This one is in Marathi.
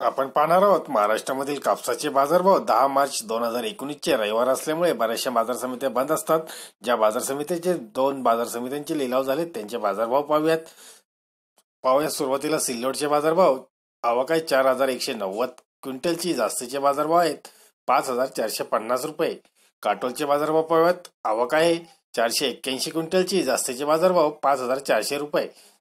आपण पाहणार आहोत महाराष्ट्रामधील कापसाचे बाजारभाव दहा मार्च दोन हजार एकोणीसचे रविवार असल्यामुळे बऱ्याचशा बाजार समित्या बंद असतात. ज्या बाजार समितीचे दोन बाजार समित्यांचे लिलाव झाले त्यांचे बाजारभाव पाहूयात. पाहूयात सुरुवातीला सिल्लोडचे बाजारभाव. आवक आहे चार हजार एकशे नव्वद क्विंटलची जास्तीचे बाजारभाव आहेत पाच हजार चारशे पन्नास रुपये. काटोलचे बाजारभाव पाहूयात. आवक आहे चारशे एक्क्याऐंशी क्विंटलची जास्तीचे बाजारभाव पाच हजार चारशे रुपये.